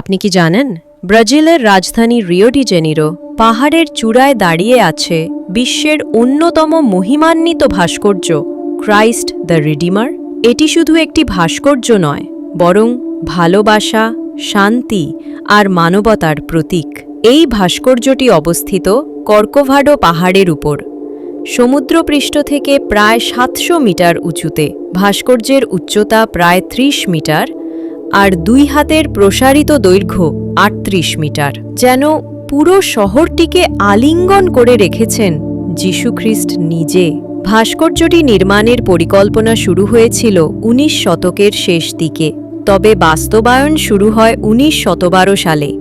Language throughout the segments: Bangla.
আপনি কি জানেন? ব্রাজিলের রাজধানী রিও ডি জেনিরো পাহাড়ের চূড়ায় দাঁড়িয়ে আছে বিশ্বের অন্যতম মহিমান্বিত ভাস্কর্য, ক্রাইস্ট দ্য রিডিমার। এটি শুধু একটি ভাস্কর্য নয়, বরং ভালোবাসা, শান্তি আর মানবতার প্রতীক। এই ভাস্কর্যটি অবস্থিত কর্কোভাডো পাহাড়ের উপর। সমুদ্রপৃষ্ঠ থেকে প্রায় সাতশো মিটার উঁচুতে। ভাস্কর্যের উচ্চতা প্রায় ত্রিশ মিটার। আর দুই হাতের প্রসারিত দৈর্ঘ্য আটত্রিশ মিটার। যেন পুরো শহরটিকে আলিঙ্গন করে রেখেছেন যীশুখ্রিস্ট নিজে। ভাস্কর্যটি নির্মাণের পরিকল্পনা শুরু হয়েছিল উনিশ শতকের শেষ দিকে। তবে বাস্তবায়ন শুরু হয় উনিশ শতবারো সালে।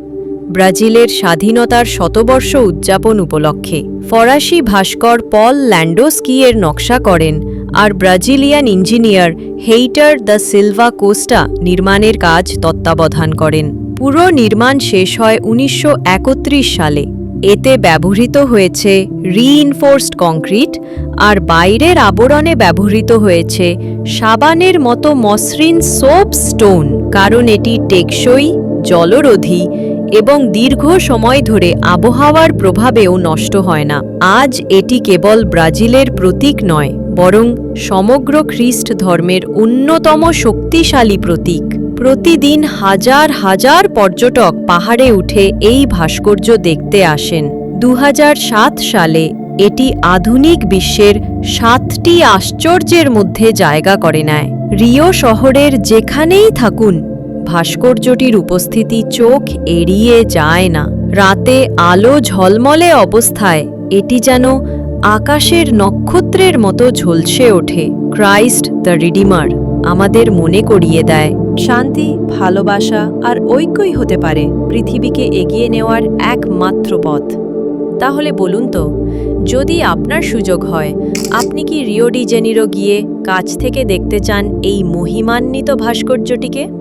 ব্রাজিলের স্বাধীনতার শতবর্ষ উদযাপন উপলক্ষে। ফরাসি ভাস্কর পল ল্যান্ডোস্কি এর নকশা করেন আর Brazilian engineer Heitor da Silva Costa নির্মাণের কাজ তত্ত্বাবধান করেন। পুরো নির্মাণ শেষ হয় উনিশশো একত্রিশ সালে। এতে ব্যবহৃত হয়েছে রিইনফোর্সড কংক্রিট আর বাইরের আবরণে ব্যবহৃত হয়েছে সাবানের মতো মসৃণ সোপ স্টোন কারণ এটি টেকসই, জলরোধী এবং দীর্ঘ সময় ধরে আবহাওয়ার প্রভাবেও নষ্ট হয় না। আজ এটি কেবল ব্রাজিলের প্রতীক নয় বরং সমগ্র খ্রিস্ট ধর্মের অন্যতম শক্তিশালী প্রতীক। প্রতিদিন হাজার হাজার পর্যটক পাহাড়ে উঠে এই ভাস্কর্য দেখতে আসেন। দু হাজার সাত সালে এটি আধুনিক বিশ্বের সাতটি আশ্চর্যের মধ্যে জায়গা করে নেয়। রিও শহরের যেখানেই থাকুন, ভাস্কর্যটির উপস্থিতি চোখ এড়িয়ে যায় না। রাতে আলো ঝলমলে অবস্থায়, এটি যেন আকাশের নক্ষত্রের মতো ঝলসে ওঠে। ক্রাইস্ট দ্য রিডিমার আমাদের মনে করিয়ে দেয়, শান্তি, ভালোবাসা আর ঐক্যই হতে পারে পৃথিবীকে এগিয়ে নেওয়ার একমাত্র পথ। তাহলে বলুন তো, যদি আপনার সুযোগ হয়, আপনি কি রিও গিয়ে কাছ থেকে দেখতে চান এই মহিমান্বিত ভাস্কর্যটিকে?